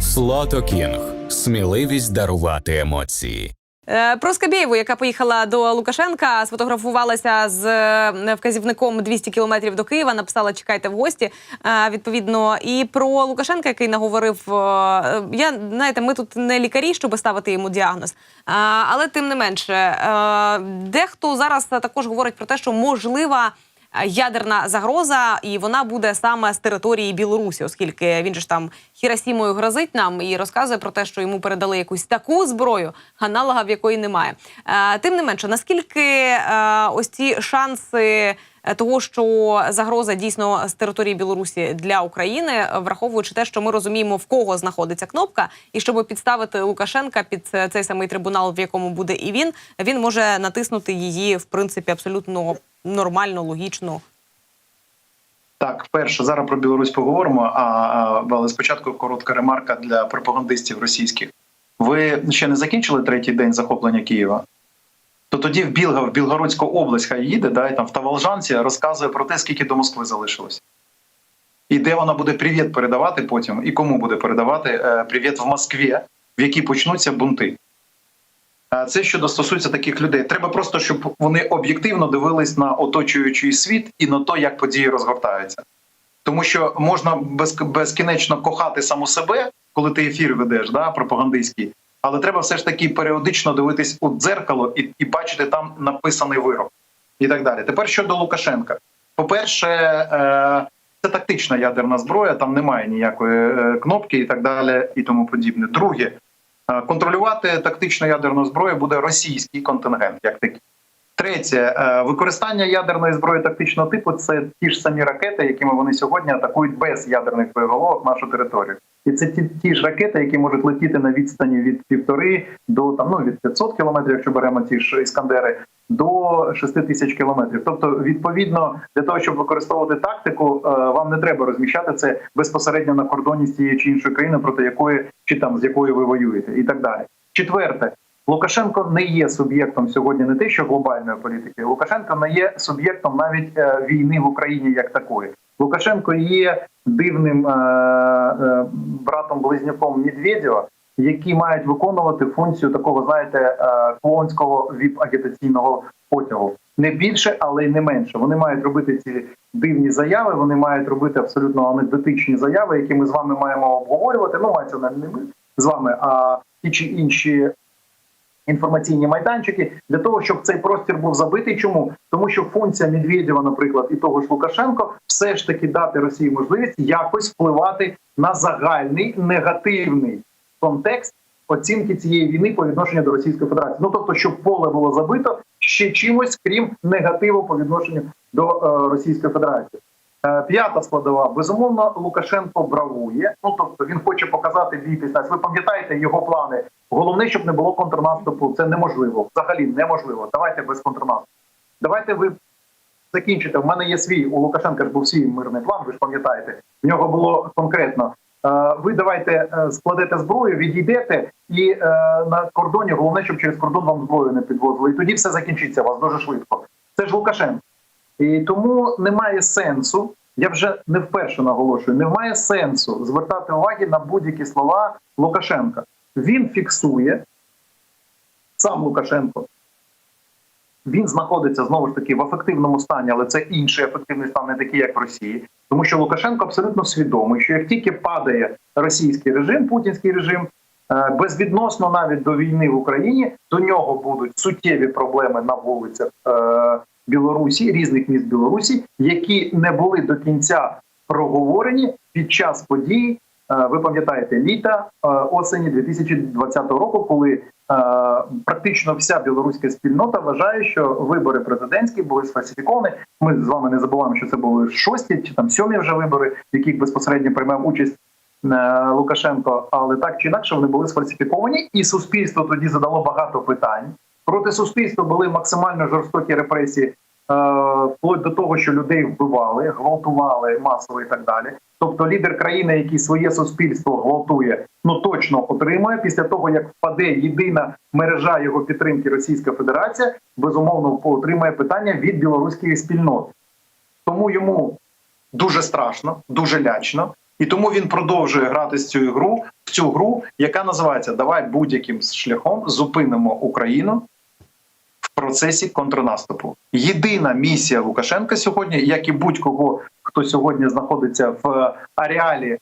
Слото Кінг. Сміливість дарувати емоції. Е, Про Скабєєву, яка поїхала до Лукашенка, сфотографувалася з е, вказівником 200 кілометрів до Києва. Написала Чекайте в гості. е, Відповідно, і про Лукашенка, який наговорив. Я знаєте, ми тут не лікарі, щоб ставити йому діагноз. Але тим не менше, дехто зараз також говорить про те, що можлива. Е, Ядерна загроза, і вона буде саме з території Білорусі, оскільки він же ж там Хіросімою грозить нам і розказує про те, що йому передали якусь таку зброю, аналога в якої немає. Е, тим не менше, наскільки е, ось ці шанси того, що загроза дійсно з території Білорусі для України, враховуючи те, що ми розуміємо, в кого знаходиться кнопка, і щоб підставити Лукашенка під цей самий трибунал, в якому буде і він, він може натиснути її в принципі абсолютно нормально, логічно. Так, перше, зараз про Білорусь поговоримо. А, але спочатку коротка ремарка для пропагандистів російських. Ви ще не закінчили третій день захоплення Києва? То тоді в Білга, в Білгородську область хай їде, да, і там в Таволжанці розказує про те, скільки до Москви залишилось. І де вона буде привіт передавати потім, і кому буде передавати е, привіт в Москві, в якій почнуться бунти. Е, Це щодо стосується таких людей. Треба просто, щоб вони об'єктивно дивились на оточуючий світ і на те, як події розгортаються. Тому що можна безкінечно кохати саму себе, коли ти ефір ведеш, да, пропагандистський, але треба все ж таки періодично дивитись у дзеркало і, і бачити там написаний вирок і так далі. Тепер щодо Лукашенка. По-перше, е, це тактична ядерна зброя, там немає ніякої е, кнопки і так далі, і тому подібне. Друге, Контролювати тактичну ядерну зброю буде російський контингент, як такий. Третє, е, використання ядерної зброї тактичного типу це ті ж самі ракети, якими вони сьогодні атакують без ядерних боєголовок нашу територію. І це ті, ті ж ракети, які можуть летіти на відстані від півтори до там ну від 500 кілометрів, якщо беремо ті ж іскандери, до 6 тисяч кілометрів. Тобто, відповідно, для того, щоб використовувати тактику, е, вам не треба розміщати це безпосередньо на кордоні з тієї чи іншої країни, проти якої чи там з якою ви воюєте, і так далі. Четверте, Лукашенко не є суб'єктом сьогодні не те, що глобальної політики. Лукашенко не є суб'єктом навіть е, війни в Україні як такої. Лукашенко є дивним е, братом близняком Медведєва, які мають виконувати функцію такого, знаєте, е, клонського віп агітаційного потягу. Не більше, але й не менше. Вони мають робити ці дивні заяви. Вони мають робити абсолютно анекдотичні заяви, які ми з вами маємо обговорювати. Ну, мається не ми з вами, а ті чи інші інформаційні майданчики для того, щоб цей простір був забитий. Чому тому, що функція Медведєва, наприклад, і того ж Лукашенко, все ж таки дати Росії можливість якось впливати на загальний негативний контекст оцінки цієї війни по відношенню до Російської Федерації. Ну тобто, щоб поле було забито ще чимось, крім негативу по відношенню до е, Російської Федерації. Е, П'ята складова безумовно Лукашенко бравує. Ну тобто він хоче показати бійтесь нас. Ви пам'ятаєте його плани. Головне, щоб не було контрнаступу. Це неможливо. Взагалі неможливо. Давайте без контрнаступу. Давайте ви закінчите. В мене є свій у Лукашенка ж був свій мирний план. Ви ж пам'ятаєте, в нього було конкретно. е, Ви давайте е, складете зброю, відійдете, і на кордоні головне, щоб через кордон вам зброю не підвозили. І тоді все закінчиться у вас дуже швидко. Це ж Лукашенко. І тому немає сенсу. Я вже не вперше наголошую, немає сенсу звертати уваги на будь-які слова Лукашенка. Він фіксує сам Лукашенко. Він знаходиться знову ж таки в ефективному стані, але це інший ефективний стан, не такий, як в Росії. Тому що Лукашенко абсолютно свідомий, що як тільки падає російський режим, путінський режим, е, безвідносно навіть до війни в Україні, до нього будуть суттєві проблеми на вулицях е, Білорусі, різних міст Білорусі, які не були до кінця проговорені під час подій. е, Ви пам'ятаєте літа е, осені 2020 року, коли е, практично вся білоруська спільнота вважає, що вибори президентські були сфальсифіковані. Ми з вами не забуваємо, що це були шості чи там сьомі вже вибори, в яких безпосередньо приймав участь Лукашенко. Але так чи інакше вони були сфальсифіковані, і суспільство тоді задало багато питань. Проти суспільства були максимально жорстокі репресії, е, вплоть до того, що людей вбивали, гвалтували масово і так далі. Тобто лідер країни, який своє суспільство гвалтує, ну точно отримує після того, як впаде єдина мережа його підтримки Російська Федерація, безумовно отримає питання від білоруської спільноти. Тому йому дуже страшно, дуже лячно. І тому він продовжує грати з цю гру в цю гру, яка називається Давай будь-яким шляхом зупинимо Україну процесі контрнаступу. Єдина місія Лукашенка сьогодні, як і будь-кого, хто сьогодні знаходиться в ареалі е,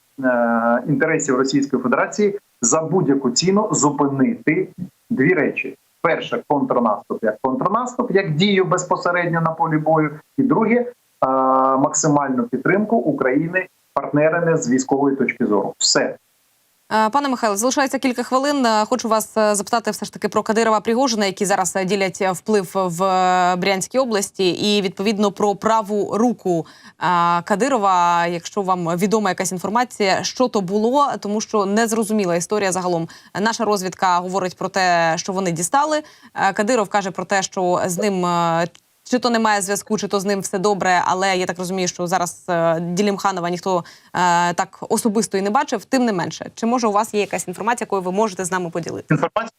інтересів Російської Федерації, за будь-яку ціну зупинити дві речі: перше контрнаступ як контрнаступ, як дію безпосередньо на полі бою, і друге е, максимальну підтримку України партнерами з військової точки зору. Все Е, Пане Михайло, залишається кілька хвилин. Е, Хочу вас е, запитати все ж таки про Кадирова Пригожина, які зараз е, ділять вплив в е, Брянській області, і відповідно про праву руку е, Кадирова. Якщо вам відома якась інформація, що то було, тому що не зрозуміла історія загалом. Наша розвідка говорить про те, що вони дістали. Е, Кадиров каже про те, що з ним. Е, Чи то немає зв'язку, чи то з ним все добре, але я так розумію, що зараз е, Ділімханова ніхто е, так особисто і не бачив. Тим не менше, чи може у вас є якась інформація, якою ви можете з нами поділитися? Інформація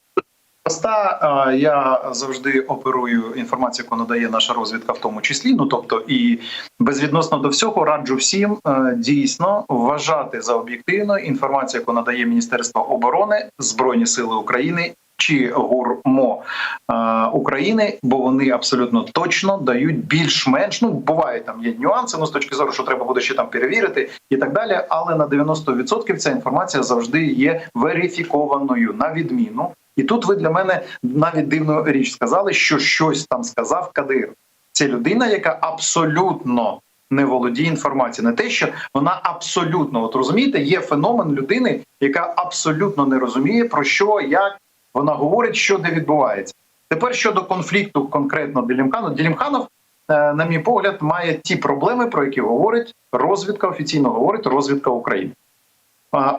проста. А, Я завжди оперую інформацію, яку надає наша розвідка, в тому числі. Ну тобто, і безвідносно до всього раджу всім е, дійсно вважати за об'єктивною інформацію, яку надає Міністерство оборони, Збройні Сили України. Чи ГУРМО е, України, бо вони абсолютно точно дають більш-менш. Ну бувають там є нюанси. Ну з точки зору, що треба буде ще там перевірити і так далі. Але на 90% ця інформація завжди є верифікованою на відміну і тут ви для мене навіть дивну річ сказали, що щось там сказав Кадир. Це людина, яка абсолютно не володіє інформацією. Не те, що вона абсолютно, от розумієте, є феномен людини, яка абсолютно не розуміє про що, як вона говорить, що де відбувається. Тепер щодо конфлікту конкретно Делімхану, Делімханов, е, на мій погляд, має ті проблеми, про які говорить розвідка, офіційно говорить розвідка України.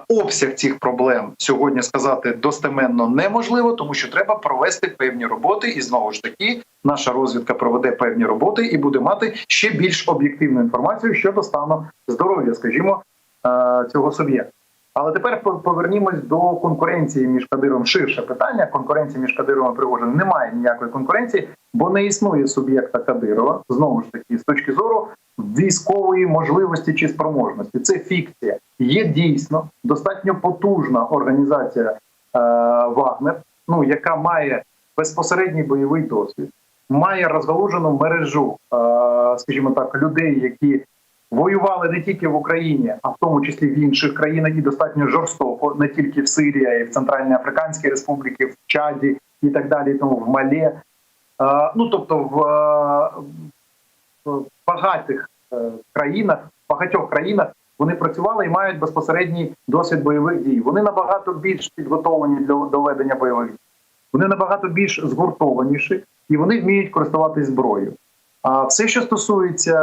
Обсяг цих проблем сьогодні сказати достеменно неможливо, тому що треба провести певні роботи, і знову ж таки наша розвідка проведе певні роботи і буде мати ще більш об'єктивну інформацію щодо стану здоров'я, скажімо, е, цього суб'єкта. Але тепер повернімось до конкуренції між Кадиром. Ширше питання. Конкуренції між Кадиром і Пригожиним немає ніякої конкуренції, бо не існує суб'єкта Кадирова знову ж таки з точки зору військової можливості чи спроможності. Це фікція. Є дійсно достатньо потужна організація е, Вагнер, ну яка має безпосередній бойовий досвід, має розгалужену мережу, е, скажімо так, людей, які воювали не тільки в Україні, а в тому числі в інших країнах, і достатньо жорстоко, не тільки в Сирії, а в Центральній Африканській Республіці, в Чаді і так далі. Тому в Малі. Е, ну тобто в, е, в багатих е, країнах, в багатьох країнах вони працювали і мають безпосередній досвід бойових дій. Вони набагато більш підготовлені для до ведення бойових дій. Вони набагато більш згуртованіші і вони вміють користуватись зброєю. А все, що стосується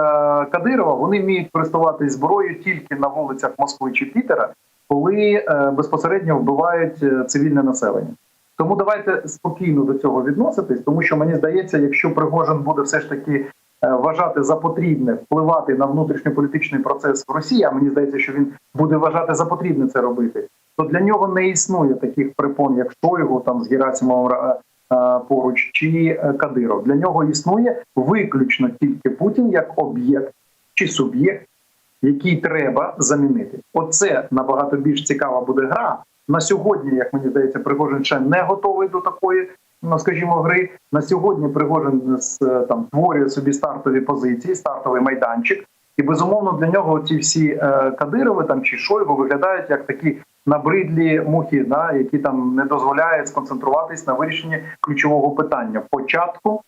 Кадирова, вони вміють користуватись зброєю тільки на вулицях Москви чи Пітера, коли е, безпосередньо вбивають е, цивільне населення. Тому давайте спокійно до цього відноситись, тому що мені здається, якщо Пригожин буде все ж таки е, вважати за потрібне впливати на внутрішньополітичний процес в Росії, а мені здається, що він буде вважати за потрібне це робити, то для нього не існує таких препон, як Шойгу там з Герасимовим поруч чи е, Кадиров. Для нього існує виключно тільки Путін як об'єкт чи суб'єкт, який треба замінити. Оце набагато більш цікава буде гра. На сьогодні, як мені здається, Пригожин ще не готовий до такої, ну скажімо, гри. На сьогодні Пригожин е, там створює собі стартові позиції, стартовий майданчик. І безумовно для нього ці всі е, Кадирови там чи Шойгу виглядають як такі набридлі мухи, да, які там не дозволяють сконцентруватись на вирішенні ключового питання. Початку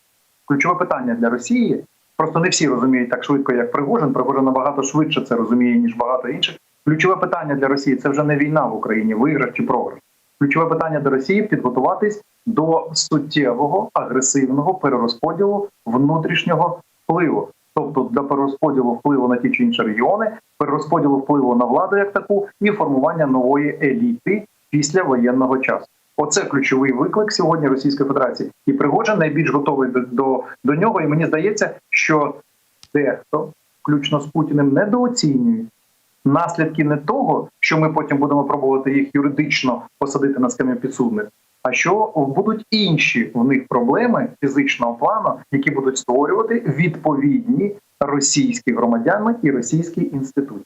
ключове питання для Росії. Просто не всі розуміють так швидко, як Пригожин. Пригожин набагато швидше це розуміє ніж багато інших. Ключове питання для Росії це вже не війна в Україні, виграш чи програш. Ключове питання для Росії підготуватись до суттєвого агресивного перерозподілу внутрішнього впливу, тобто для перерозподілу впливу на ті чи інші регіони, перерозподілу впливу на владу як таку і формування нової еліти після воєнного часу. Оце ключовий виклик сьогодні Російської Федерації, і Пригожин найбільш готовий до, до, до нього. І мені здається, що дехто, включно з Путіним, недооцінює наслідки не того, що ми потім будемо пробувати їх юридично посадити на скам'я підсудних, а що будуть інші в них проблеми фізичного плану, які будуть створювати відповідні російські громадяни і російські інституції.